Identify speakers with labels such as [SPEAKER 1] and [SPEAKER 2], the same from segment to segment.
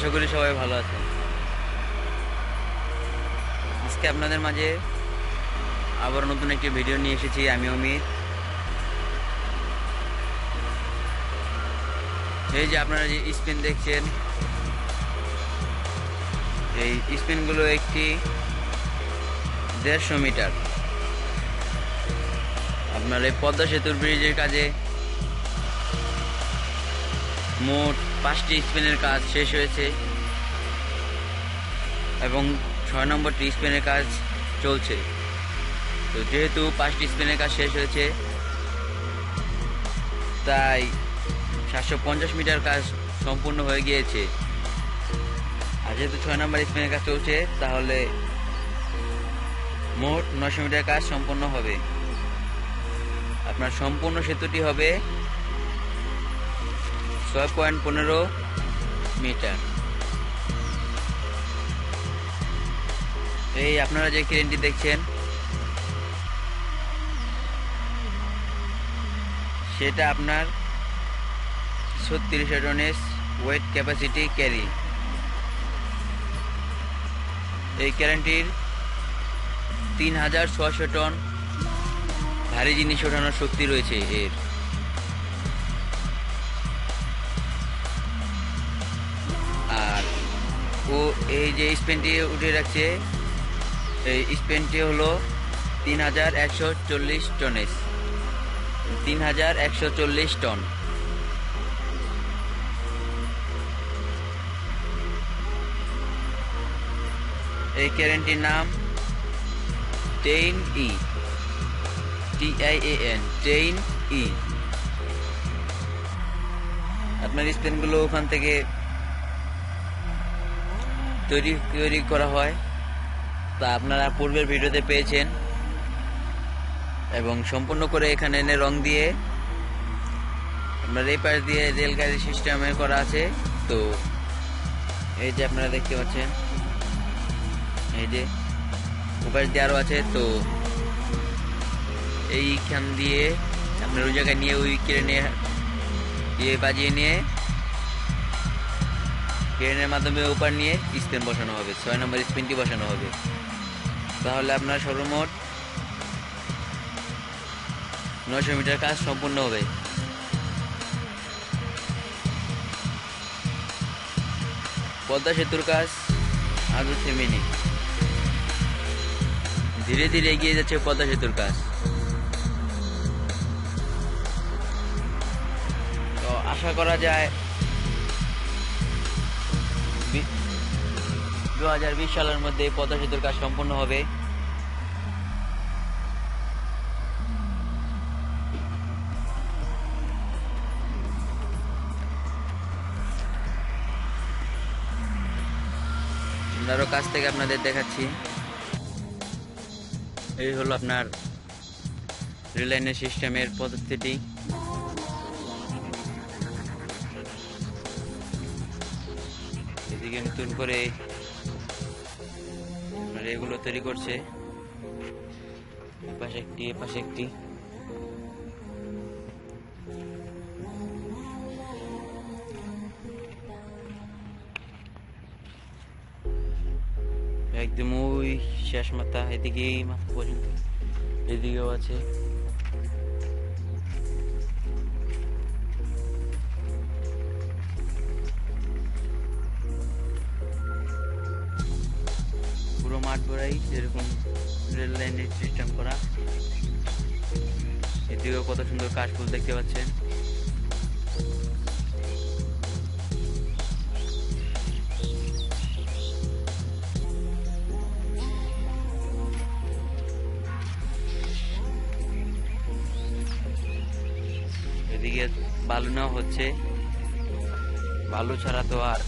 [SPEAKER 1] আশা করি সবাই ভালো আছেন আজকে আপনাদের মাঝে আবার নতুন একটি ভিডিও নিয়ে এসেছি, আমি অমিত। এই যে আপনারা যে স্পিন দেখছেন, এই স্পিনগুলো একটি দেড়শো মিটার। আপনার এই পদ্মা সেতুর ব্রিজের কাজে মোট পাঁচটি স্পিনের কাজ শেষ হয়েছে। এবং ছয় নম্বরটি স্পিনের কাজ চলছে। তো যেহেতু পাঁচটি স্পিনের কাজ শেষ হয়েছে, তাই সাতশো পঞ্চাশ মিটার কাজ সম্পূর্ণ হয়ে গিয়েছে। আর যেহেতু ছয় নম্বর স্পিনের কাজ চলছে, তাহলে মোট নশো মিটার কাজ সম্পূর্ণ হবে। আপনার সম্পূর্ণ সেতুটি হবে ছয় পয়েন্ট পনেরো মিটার। এই আপনারা যে ক্রেনটি দেখছেন, সেটা আপনার ছত্রিশ টনের ওয়েট ক্যাপাসিটি ক্যারি। এই ক্যারেন্টির তিন হাজার ছশো টন ভারী জিনিস ওঠানোর শক্তি রয়েছে এর। ও এই যে স্পেনটি উঠে রাখছে, এই স্পেনটি হলো তিন হাজার একশো চল্লিশ টনের তিন হাজার একশো চল্লিশ টন। এই ক্যারেন্টির নাম টেইন ই। টি আই এ এন, টেইন ই। আপনার স্পেনগুলো ওখান থেকে তৈরি তৈরি করা হয়। তা আপনারা পূর্বের ভিডিওতে পেয়েছেন। এবং সম্পূর্ণ করে এখানে এনে রং দিয়ে আপনার এই পাশ দিয়ে রেলগাড়ি সিস্টেমে করা আছে। তো এই যে আপনারা দেখতে পাচ্ছেন, এই যে উপাস দিয়ে আরও আছে। তো এইখান দিয়ে আপনার ওই জায়গায় নিয়ে, ওই ক্রেনে ইয়ে বাজিয়ে নিয়ে ক্রেনের মাধ্যমে ওপার নিয়ে স্পিন বসানো হবে, ছয় নম্বর স্পিনটি বসানো হবে। তাহলে আপনার সর্বমোট নশো মিটার কাজ সম্পূর্ণ হবে। পদ্মা সেতুর কাজ আজও থেমেনি ধীরে ধীরে এগিয়ে যাচ্ছে পদ্মা সেতুর কাজ। তো আশা করা যায় দু হাজার বিশ সালের মধ্যে পদ্মা সেতুর কাজ সম্পূর্ণ হবে। আরও কাছ থেকে আপনাদের দেখাচ্ছি। এই হলো আপনার রেল লাইনের সিস্টেমের পদ্ধতিটি। এদিকে নতুন করে এগুলো তৈরি করছে। পাশে একটি এ পাশে একটি। একদম ওই শেষ মাথা এদিকে এই মাথা পর্যন্ত। এদিকেও আছে। মাঠ ভরাই যেরকম রেল লাইনের সিস্টেম করা। এদিকেও কত সুন্দর কাশফুল দেখতে পাচ্ছেন। এদিকে বালু হচ্ছে। বালু ছাড়া তো আর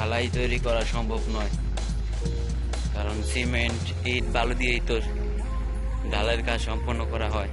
[SPEAKER 1] ঢালাই তৈরি করা সম্ভব নয়। কারণ সিমেন্ট, ইট, বালু দিয়েই তো ঢালাইয়ের কাজ সম্পন্ন করা হয়।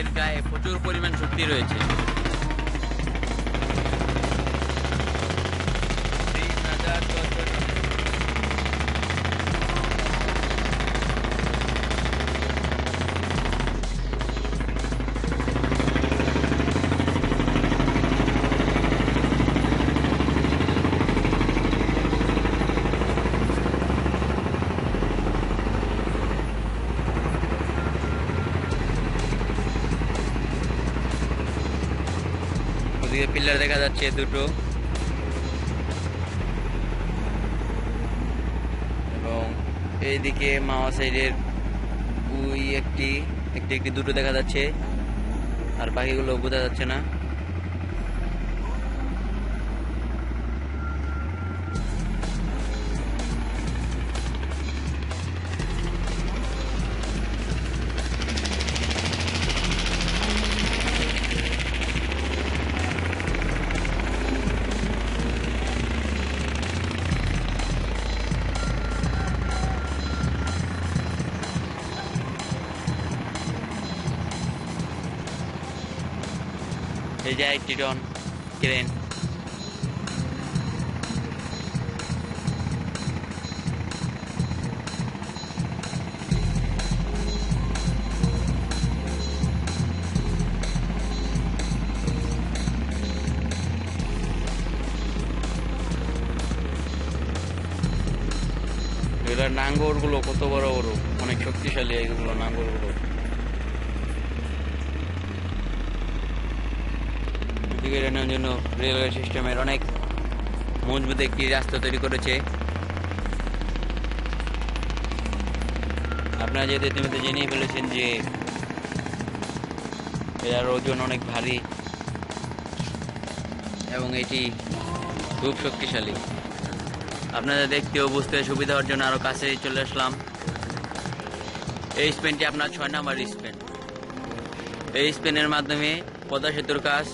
[SPEAKER 1] এর গায়ে প্রচুর পরিমাণ শক্তি রয়েছে। পিলার দেখা যাচ্ছে দুটো। এবং এইদিকে মাওয়া সাইডের একটি একটি একটি, দুটো দেখা যাচ্ছে। আর বাকিগুলো বোঝা যাচ্ছে না। এই যে একটি টন ক্রেন নাঙ্গরগুলো কত বড় বড় অনেক শক্তিশালী এগুলো নাঙ্গরগুলো। এদিকে এড়ানোর জন্য রেলওয়ে সিস্টেমের অনেক মজবুত একটি রাস্তা তৈরি করেছে। আপনারা যেহেতু ইতিমধ্যে জেনেই ফেলেছেন যে এর ওজন অনেক ভারী এবং এটি খুব শক্তিশালী। আপনাদের দেখতেও বুঝতে সুবিধা হওয়ার জন্য আরও কাছে চলে আসলাম। এই স্পেনটি আপনার ছয় নাম্বার স্পেন এই স্পেনের মাধ্যমে পদ্মা সেতুর কাজ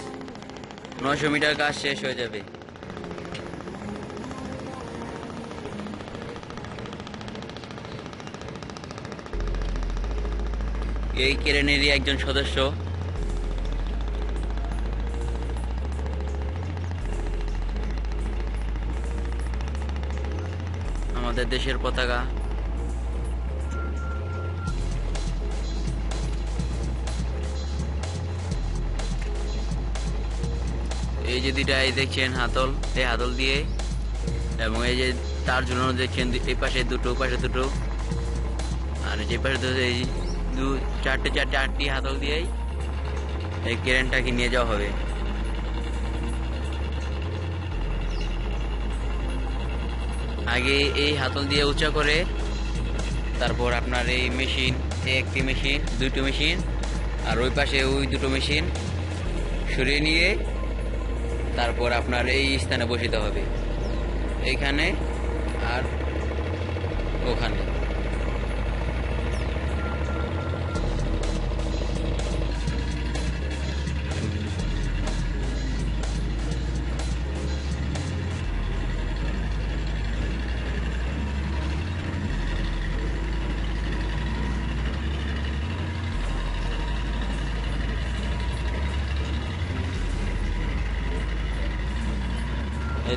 [SPEAKER 1] নয়শো মিটার কাজ শেষ হয়ে যাবে। এই কেরেনেরই একজন সদস্য। আমাদের দেশের পতাকা। এই যে দুইটা এই দেখছেন হাতল, এই হাতল দিয়ে, এবং এই যে তার জন্য দেখছেন এই পাশে দুটো পাশে দুটো। আর যে পাশে দুটো, এই দু, চারটে চারটে, আটটি হাতল দিয়েই এই কেরেনটাকে নিয়ে যাওয়া হবে। আগে এই হাতল দিয়ে উঁচা করে, তারপর আপনার এই মেশিন একটি মেশিন দুটো মেশিন, আর ওই পাশে ওই দুটো মেশিন সরিয়ে নিয়ে তারপর আপনার এই স্থানে বসিতে হবে। এইখানে আর ওখানে।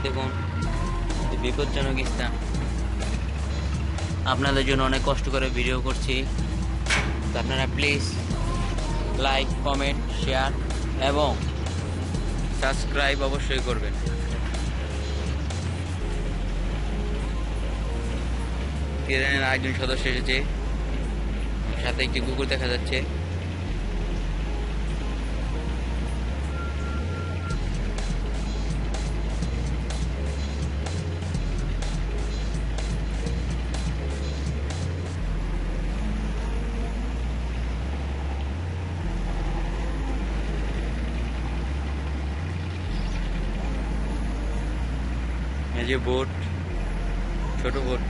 [SPEAKER 1] দেখুন বিপজ্জনক স্থান আপনাদের জন্য অনেক কষ্ট করে ভিডিও করছি। আপনারা প্লিজ লাইক কমেন্ট শেয়ার এবং সাবস্ক্রাইব অবশ্যই করবেন। কেরানের আরেকজন সদস্য এসেছে। সাথে একটি কুকুর দেখা যাচ্ছে। যে বোট, ছোট বোট।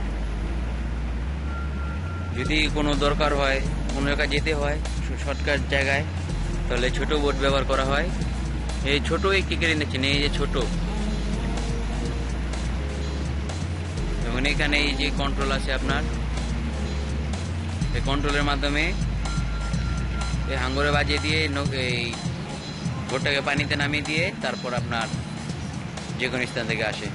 [SPEAKER 1] যদি কোনো দরকার হয়, কোনো জায়গায় যেতে হয় শর্টকাট জায়গায়, তাহলে ছোট বোট ব্যবহার করা হয়। এই ছোট একটি কেড়ে নিচ্ছেন এই যে ছোট। এবং এখানে এই যে কন্ট্রোল আছে আপনার, এই কন্ট্রোলের মাধ্যমে এই হাঙ্গরে বাজিয়ে দিয়ে এই ভুট্টাকে পানিতে নামিয়ে দিয়ে তারপর আপনার যে কোনো স্থান থেকে আসে।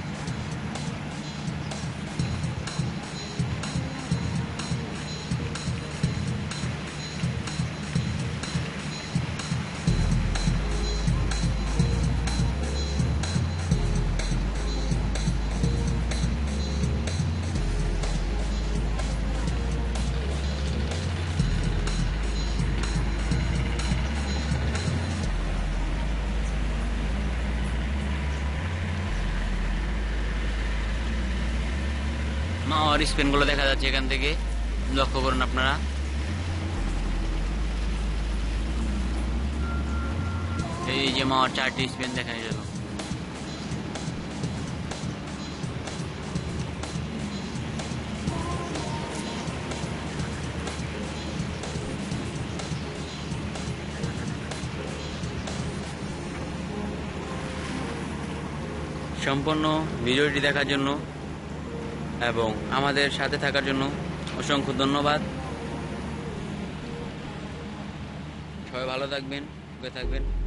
[SPEAKER 1] মাওয়ার স্পেনগুলো দেখা যাচ্ছে এখান থেকে। লক্ষ্য করুন আপনারা। এই যে মাওয়ার চারটি স্পেন দেখা গেল। সম্পূর্ণ ভিডিওটি দেখার জন্য এবং আমাদের সাথে থাকার জন্য অসংখ্য ধন্যবাদ। সবাই ভালো থাকবেন থাকবেন।